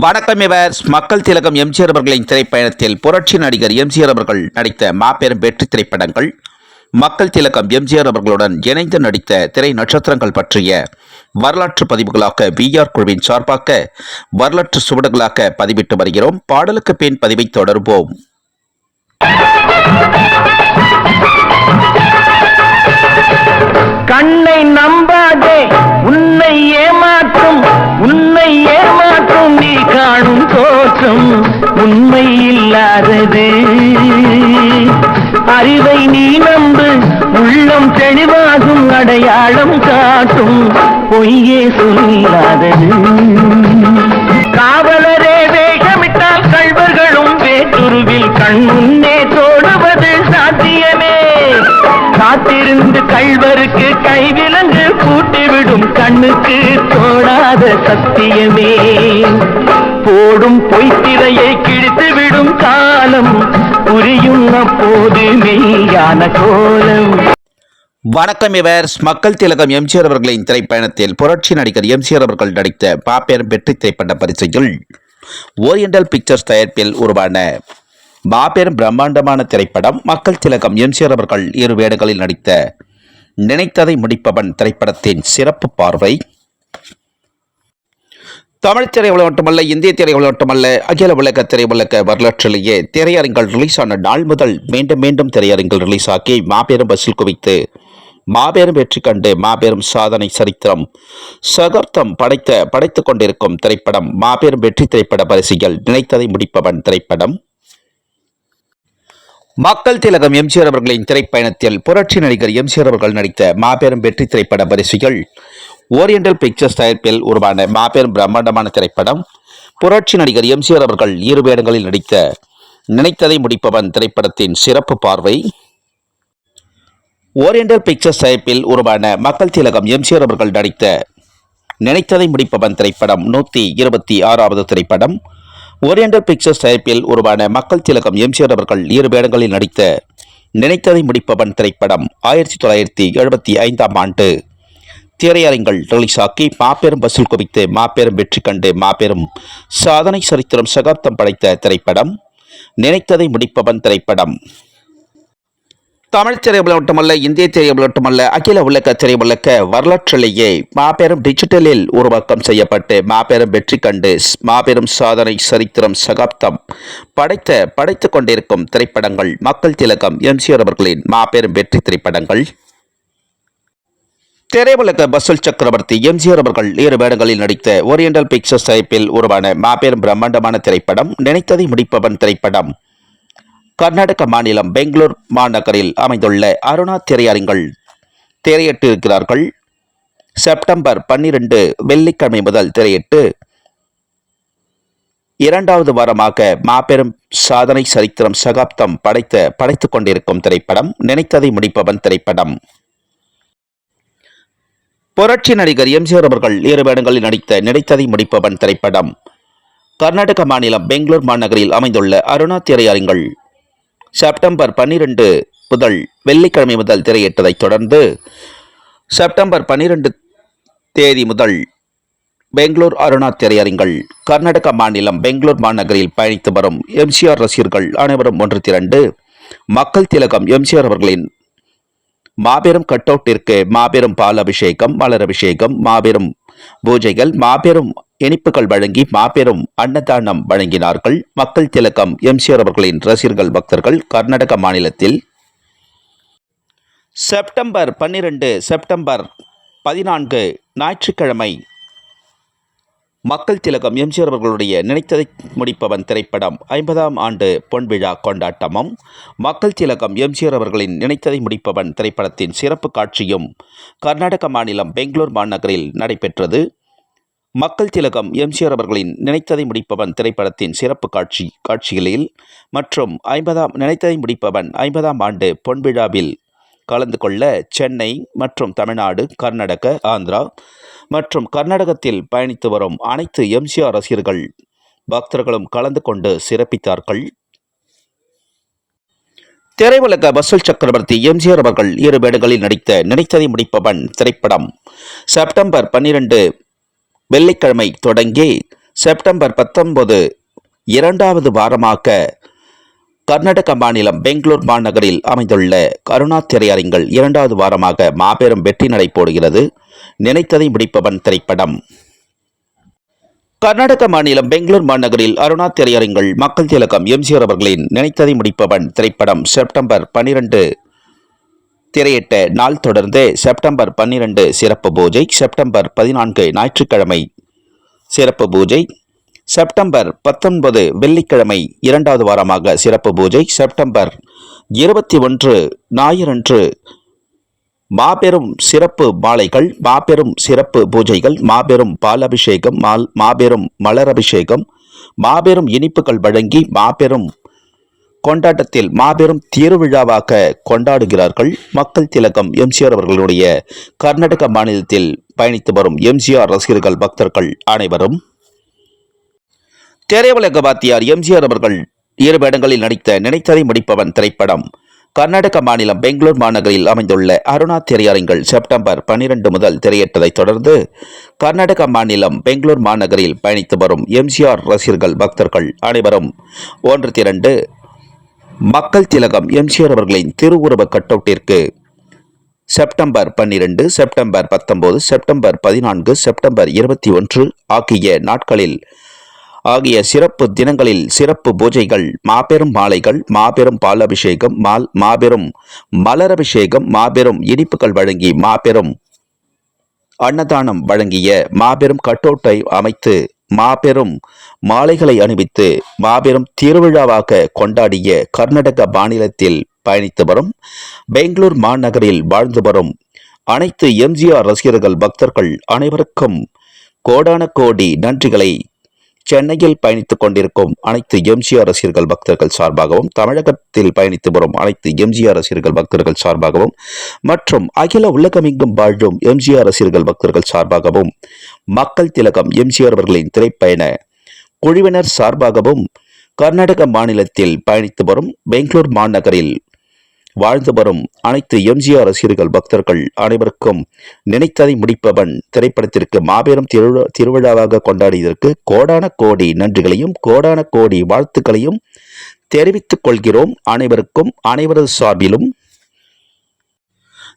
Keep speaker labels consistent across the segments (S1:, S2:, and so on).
S1: வணக்கம் இவர். மக்கள் திலகம் எம்ஜிஆர் அவர்களின் திரைப்பயணத்தில் புரட்சி நடிகர் எம்ஜிஆர் அவர்கள் நடித்த மாபெரும் வெற்றி திரைப்படங்கள் மக்கள் திலகம் எம்ஜிஆர் அவர்களுடன் இணைந்து நடித்த திரை நட்சத்திரங்கள் பற்றிய வரலாற்று பதிவுகளாக விஆர் குழுவின் சார்பாக வரலாற்று சுவடுகளாக பதிவிட்டு வருகிறோம். பாடலுக்கு பின் பதிவை தொடர்வோம்.
S2: கண்ணை நம்பாதே. காணும் தோற்றம் உண்மை இல்லாதது அறிவை நீ நம்பு உள்ளம் தெளிவாகும் அடையாளம் காட்டும் பொய்யே சொல்லாதது. காவலரே வேகமிட்டால் கல்வர்களும் வேற்றுருவில் கண் முன்னே தோடுவது சாத்தியமே. காத்திருந்து கல்வருக்கு கைவிலங்கு கூட்டிவிடும் கண்ணுக்கு தோடாத சத்தியமே. போடும் பொய்த்திரையை கிழித்துவிடும் காலம் புரியும் அப்போது மெய்யான கோலம்.
S1: வணக்கம் இவர் மக்கள் திலகம் எம்ஜிஆர் அவர்களின் திரைப்பயணத்தில் புரட்சி நடிகர் எம்ஜிஆர் அவர்கள் நடித்த பாப்பெரும் வெற்றி திரைப்பட பரிசையில் ஓரியண்டல் பிக்சர்ஸ் தயாரிப்பில் உருவான மாபெரும் பிரம்மாண்டமான திரைப்படம் மக்கள் திலகம் எம்ஜிஆர் அவர்கள் இரு வேடங்களில் நடித்த நினைத்ததை முடிப்பவன் திரைப்படத்தின் சிறப்பு பார்வை. தமிழ் திரையுலகம் மட்டுமல்ல இந்திய திரையுலகம் மட்டுமல்ல அகில உலக திரையுலக வரலாற்றிலேயே திரையரங்கள் ரிலீஸ் ஆன நாள் முதல் மீண்டும் மீண்டும் திரையரங்கில் ரிலீஸ் ஆக்கி மாபெரும் வசூல் குவித்து மாபெரும் வெற்றி கண்டு மாபெரும் சாதனை சரித்திரம் சகர்த்தம் படைத்த படைத்துக் கொண்டிருக்கும் திரைப்படம் மாபெரும் வெற்றி திரைப்பட பரிசுகள் நினைத்ததை முடிப்பவன் திரைப்படம். மக்கள் திலகம் எம்ஜிஆர் அவர்களின் திரைப்பயணத்தில் புரட்சி நடிகர் எம்ஜிஆர் அவர்கள் நடித்த மாபெரும் வெற்றி திரைப்பட பரிசுகள் ஓரியண்டல் பிக்சர்ஸ் தயாரிப்பில் உருவான மாபெரும் பிரம்மாண்டமான திரைப்படம் புரட்சி நடிகர் எம்ஜிஆர் அவர்கள் இரு வேடங்களில் நடித்த நினைத்ததை முடிப்பவன் திரைப்படத்தின் சிறப்பு பார்வை. ஓரியண்டல் பிக்சர்ஸ் தயாரிப்பில் உருவான மக்கள் திலகம் எம்ஜிஆர் அவர்கள் நடித்த நினைத்ததை முடிப்பவன் திரைப்படம் நூற்றி இருபத்தி ஆறாவது திரைப்படம். ஓரியண்டல் பிக்சர்ஸ் தயாரிப்பில் உருவான மக்கள் திலகம் எம்ஜிஆர் அவர்கள் இரு வேடங்களில் நடித்த நினைத்ததை முடிப்பவன் திரைப்படம் ஆயிரத்தி தொள்ளாயிரத்தி எழுபத்தி ஐந்தாம் ஆண்டு. திரையரங்கள் ரிலீஸ் ஆக்கி மாபெரும் வசூல் குவித்து மாபெரும் வெற்றி கண்டு மாபெரும் சாதனை சரித்திரம் சகாப்தம் படைத்த திரைப்படம் நினைத்ததை முடிப்பவன் திரைப்படம். தமிழ் திரையுலகம் மட்டுமல்ல இந்திய திரையுலகம் மட்டுமல்ல அகில உலக திரையுலக வரலாற்றிலேயே மாபெரும் டிஜிட்டலில் உருவாக்கம் செய்யப்பட்டு மாபெரும் வெற்றி கண்டு மாபெரும் சாதனை சரித்திரம் சகாப்தம் படைத்த படைத்துக் கொண்டிருக்கும் திரைப்படங்கள் மக்கள் திலகம் எம்ஜிஆர் அவர்களின் மாபெரும் வெற்றி திரைப்படங்கள். திரையுலக பசுல் சக்கரவர்த்தி எம்ஜிஆர் அவர்கள் இரு வேடங்களில் நடித்த ஓரியண்டல் பிக்சர்ஸ் தயாரிப்பில் உருவான மாபெரும் பிரம்மாண்டமான திரைப்படம் நினைத்ததை முடிப்பவன் திரைப்படம். கர்நாடக மாநிலம் பெங்களூர் மாநகரில் அமைந்துள்ள அருணா திரையரங்கள் திரையிட்டிருக்கிறார்கள் செப்டம்பர் பன்னிரண்டு வெள்ளிக்கிழமை முதல் திரையிட்டு இரண்டாவது வாரமாக மாபெரும் சாதனை சரித்திரம் சகாப்தம் படைத்த படைத்துக் கொண்டிருக்கும் திரைப்படம் நினைத்ததை முடிப்பவன் திரைப்படம். புரட்சி நடிகர் எம்ஜிஆர் அவர்கள் இரு வேடங்களில் நடித்த நினைத்ததை முடிப்பவன் திரைப்படம். கர்நாடக மாநிலம் பெங்களூர் மாநகரில் அமைந்துள்ள அருணா திரையரங்கள் செப்டம்பர் பன்னிரண்டு முதல் வெள்ளிக்கிழமை முதல் திரையிட்டதைத் தொடர்ந்து செப்டம்பர் பன்னிரண்டு தேதி முதல் பெங்களூர் அருணா திரையரங்கள் கர்நாடக மாநிலம் பெங்களூர் மாநகரில் பயணித்து வரும் எம்ஜிஆர் ரசிகர்கள் அனைவரும் ஒன்று திரண்டு மக்கள் திலகம் எம்ஜிஆர் அவர்களின் மாபெரும் கட்டவுட்டிற்கு மாபெரும் பால் அபிஷேகம் மலர் அபிஷேகம் மாபெரும் பூஜைகள் மாபெரும் இனிப்புகள் வழங்கி மாபெரும் அன்னதானம் வழங்கினார்கள். மக்கள் திலகம் எம்ஜிஆர் அவர்களின் ரசிகர்கள் பக்தர்கள் கர்நாடக மாநிலத்தில் செப்டம்பர் பன்னிரண்டு செப்டம்பர் பதினான்கு ஞாயிற்றுக்கிழமை மக்கள் திலகம் எம்ஜிஆர் அவர்களுடைய நினைத்ததை முடிப்பவன் திரைப்படம் ஐம்பதாம் ஆண்டு பொன்விழா கொண்டாட்டமும் மக்கள் திலகம் எம்ஜிஆர் அவர்களின் நினைத்ததை முடிப்பவன் திரைப்படத்தின் சிறப்பு காட்சியும் கர்நாடக மாநிலம் பெங்களூர் மாநகரில் நடைபெற்றது. மக்கள் திலகம் எம்ஜிஆர் அவர்களின் நினைத்ததை முடிப்பவன் திரைப்படத்தின் சிறப்பு காட்சி காட்சிகளில் மற்றும் ஐம்பதாம் நினைத்ததை முடிப்பவன் ஐம்பதாம் ஆண்டு பொன்விழாவில் கலந்து கொள்ள சென்னை மற்றும் தமிழ்நாடு கர்நாடக ஆந்திரா மற்றும் கர்நாடகத்தில் பயணித்து வரும் அனைத்து எம்ஜிஆர் ரசிகர்கள் பக்தர்களும் கலந்து கொண்டு சிறப்பித்தார்கள். திரையுலக வசூல் சக்கரவர்த்தி எம்ஜிஆர் அவர்கள் இரு வேடங்களில் நடித்த நினைத்ததை முடிப்பவன் திரைப்படம் செப்டம்பர் பன்னிரண்டு வெள்ளிக்கிழமை தொடங்கி செப்டம்பர் பத்தொன்பது இரண்டாவது வாரமாக கர்நாடக மாநிலம் பெங்களூர் மாநகரில் அமைந்துள்ள கருணா திரையரங்கில் இரண்டாவது வாரமாக மாபெரும் வெற்றி நடை போடுகிறது. நினைத்ததை முடிப்பவன் திரைப்படம். கர்நாடக மாநிலம் பெங்களூர் மாநகரில் அருணா திரையரங்கில் மக்கள் திலகம் எம்ஜிஆர் அவர்களின் நினைத்ததை முடிப்பவன் திரைப்படம் செப்டம்பர் பன்னிரண்டு. திரையிட்ட நாள் தொடர்ந்து செப்டம்பர் பன்னிரண்டு சிறப்பு பூஜை செப்டம்பர் பதினான்கு ஞாயிற்றுக்கிழமை சிறப்பு பூஜை செப்டம்பர் பத்தொன்பது வெள்ளிக்கிழமை இரண்டாவது வாரமாக சிறப்பு பூஜை. செப்டம்பர் இருபத்தி ஒன்று ஞாயிறன்று மாபெரும் சிறப்பு மாலைகள் மாபெரும் சிறப்பு பூஜைகள் மாபெரும் பாலாபிஷேகம் மால் மாபெரும் மலரபிஷேகம் மாபெரும் இனிப்புகள் வழங்கி மாபெரும் கொண்டாட்டத்தில் மாபெரும் திருவிழாவாக கொண்டாடுகிறார்கள். மக்கள் திலகம் எம்ஜிஆர் அவர்களுடைய கர்நாடக மாநிலத்தில் பயணித்து வரும் எம்ஜிஆர் ரசிகர்கள் பக்தர்கள் அனைவரும் திரையுலக வாத்தியார் எம்ஜிஆர் அவர்கள் இரு வேடங்களில் நடித்த நினைத்ததை முடிப்பவன் திரைப்படம். கர்நாடக மாநிலம் பெங்களூர் மாநகரில் அமைந்துள்ள அருணா திரையரங்கில் செப்டம்பர் பனிரெண்டு முதல் திரையிட்டதைத் தொடர்ந்து கர்நாடக மாநிலம் பெங்களூர் மாநகரில் பயணித்து வரும் எம்ஜிஆர் ரசிகர்கள் பக்தர்கள் அனைவரும் ஒன்று திரண்டு மக்கள் திலகம் எம்ஜிஆர் அவர்களின் திருவுருவ கட்டவுட்டிற்கு செப்டம்பர் பன்னிரண்டு செப்டம்பர் பத்தொன்பது செப்டம்பர் பதினான்கு செப்டம்பர் இருபத்தி ஒன்று ஆகிய நாட்களில் ஆகிய சிறப்பு தினங்களில் சிறப்பு பூஜைகள் மாபெரும் மாலைகள் மாபெரும் பாலாபிஷேகம் மால் மாபெரும் மலரபிஷேகம் மாபெரும் இனிப்புகள் வழங்கி மாபெரும் அன்னதானம் வழங்கிய மாபெரும் கட்டோட்டை அமைத்து மாபெரும் மாலைகளை அணிவித்து மாபெரும் திருவிழாவாக கொண்டாடிய கர்நாடக மாநிலத்தில் பயணித்து வரும் பெங்களூர் மாநகரில் வாழ்ந்து வரும் அனைத்து எம்ஜிஆர் ரசிகர்கள் பக்தர்கள் அனைவருக்கும் கோடான கோடி நன்றிகளை சென்னையில் பயணித்துக் கொண்டிருக்கும் அனைத்து எம்ஜிஆர் ரசிகர்கள் பக்தர்கள் சார்பாகவும் தமிழகத்தில் பயணித்து வரும் அனைத்து எம்ஜிஆர் ரசிகர்கள் பக்தர்கள் சார்பாகவும் மற்றும் அகில உலகமெங்கும் வாழும் எம்ஜிஆர் ரசிகர்கள் பக்தர்கள் சார்பாகவும் மக்கள் திலகம் எம்ஜிஆர் அவர்களின் திரைப்பயண குழுவினர் சார்பாகவும் கர்நாடக மாநிலத்தில் பயணித்து வரும் பெங்களூர் மாநகரில் வாழ்ந்து வரும் அனைத்து எம்ஜிஆர் ரசிகர்கள் பக்தர்கள் அனைவருக்கும் நினைத்ததை முடிப்பவன் திரைப்படத்திற்கு மாபெரும் திருவிழா திருவிழாவாக கொண்டாடியதற்கு கோடான கோடி நன்றிகளையும் கோடான கோடி வாழ்த்துக்களையும் தெரிவித்துக் கொள்கிறோம். அனைவருக்கும் அனைவரது சார்பிலும்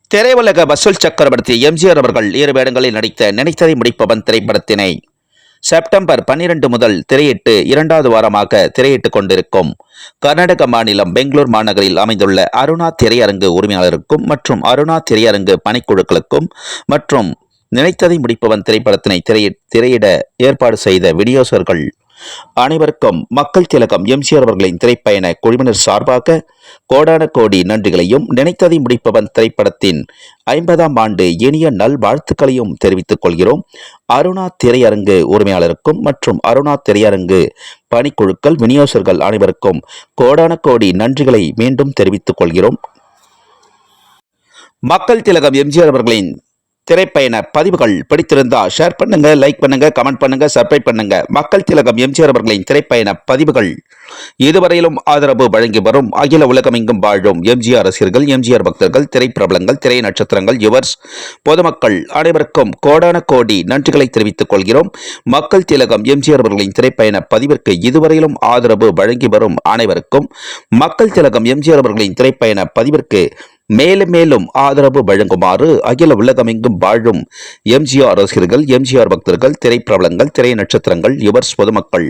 S1: திரையுலக வசூல் சக்கரவர்த்தி எம்ஜிஆர் அவர்கள் இரு வேடங்களில் நடித்த நினைத்ததை முடிப்பவன் திரைப்படத்தினை செப்டம்பர் பன்னிரண்டு முதல் திரையிட்டு இரண்டாவது வாரமாக திரையிட்டுக் கொண்டிருக்கும். கர்நாடக மாநிலம் பெங்களூர் மாநகரில் அமைந்துள்ள அருணா திரையரங்கு உரிமையாளருக்கும் மற்றும் அருணா திரையரங்கு பணிக்குழுக்களுக்கும் மற்றும் நினைத்ததை முடிப்பவன் திரைப்படத்தினை திரையிட ஏற்பாடு செய்த விநியோகர்கள் அனைவருக்கும் மக்கள் திலகம் எம்ஜிஆர் அவர்களின் திரைப்பயண குழுவினர் சார்பாக கோடான கோடி நன்றிகளையும் நினைத்ததை முடிப்பவன் திரைப்படத்தின் ஐம்பதாம் ஆண்டு இனிய நல்வாழ்த்துக்களையும் தெரிவித்துக் கொள்கிறோம். அருணா திரையரங்கு உரிமையாளருக்கும் மற்றும் அருணா திரையரங்கு பணிக்குழுக்கள் விநியோகர்கள் அனைவருக்கும் கோடான கோடி நன்றிகளை மீண்டும் தெரிவித்துக் கொள்கிறோம். மக்கள் திலகம் எம்ஜிஆர் அவர்களின் திரைப்பயண பதிவுகள் பிடித்திருந்தா ஷேர் பண்ணுங்க லைக் பண்ணுங்க கமெண்ட் பண்ணுங்க சப்ஸ்கிரைப் பண்ணுங்க. மக்கள் திலகம் எம்ஜிஆர் அவர்களின் திரைப்பயண பதிவுகள் இதுவரையிலும் ஆதரவு வழங்கி வரும். அகில உலகமெங்கும் வாழும் எம்ஜிஆர் ரசிகர்கள் எம்ஜிஆர் பக்தர்கள் திரைப்பிரபலங்கள் திரை நட்சத்திரங்கள் யுவர்ஸ் பொதுமக்கள் அனைவருக்கும் கோடான கோடி நன்றிகளை தெரிவித்துக் கொள்கிறோம். மக்கள் திலகம் எம்ஜிஆர் அவர்களின் திரைப்பயண பதிவிற்கு இதுவரையிலும் ஆதரவு வழங்கி வரும் அனைவருக்கும். மக்கள் திலகம் எம்ஜிஆர் அவர்களின் திரைப்பயண பதிவிற்கு மேலும் மேலும் ஆதரவு வழங்குமாறு அகில உலகமெங்கும் வாழும் எம்ஜிஆர் ரசிகர்கள் எம்ஜிஆர் பக்தர்கள் திரைப்பிரபலங்கள் திரை நட்சத்திரங்கள் யுவர்ஸ் பொதுமக்கள்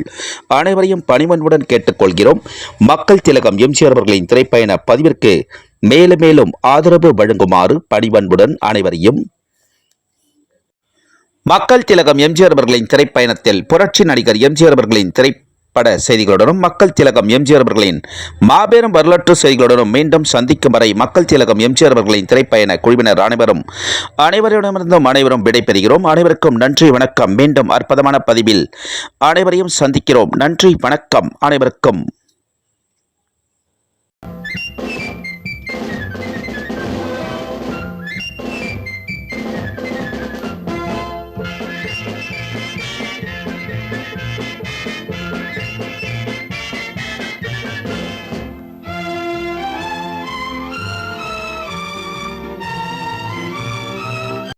S1: அனைவரையும் பணிவன்புடன் கேட்டுக்கொள்கிறோம். மக்கள் திலகம் எம்ஜிஆர் அவர்களின் திரைப்பயண பதிவிற்கு மேலும் மேலும் ஆதரவு வழங்குமாறு பணிவன்புடன் அனைவரையும் மக்கள் திலகம் எம்ஜிஆர் அவர்களின் திரைப்பயணத்தில் புரட்சி நடிகர் எம்ஜிஆர் அவர்களின் பட செய்திகளுடனும் மக்கள் திலகம் எம்ஜிஆர் அவர்களின் மாபெரும் வரலாற்று செய்திகளுடனும் மீண்டும் சந்திக்கும் வரை மக்கள் திலகம் எம்ஜிஆர் அவர்களின் திரைப்பயண குழுவினர் அனைவரும் அனைவரிடமிருந்தும் அனைவரும் விடைபெறுகிறோம் அனைவருக்கும் நன்றி வணக்கம். மீண்டும் அற்புதமான பதிவில் அனைவரையும் சந்திக்கிறோம். நன்றி வணக்கம். அனைவருக்கும்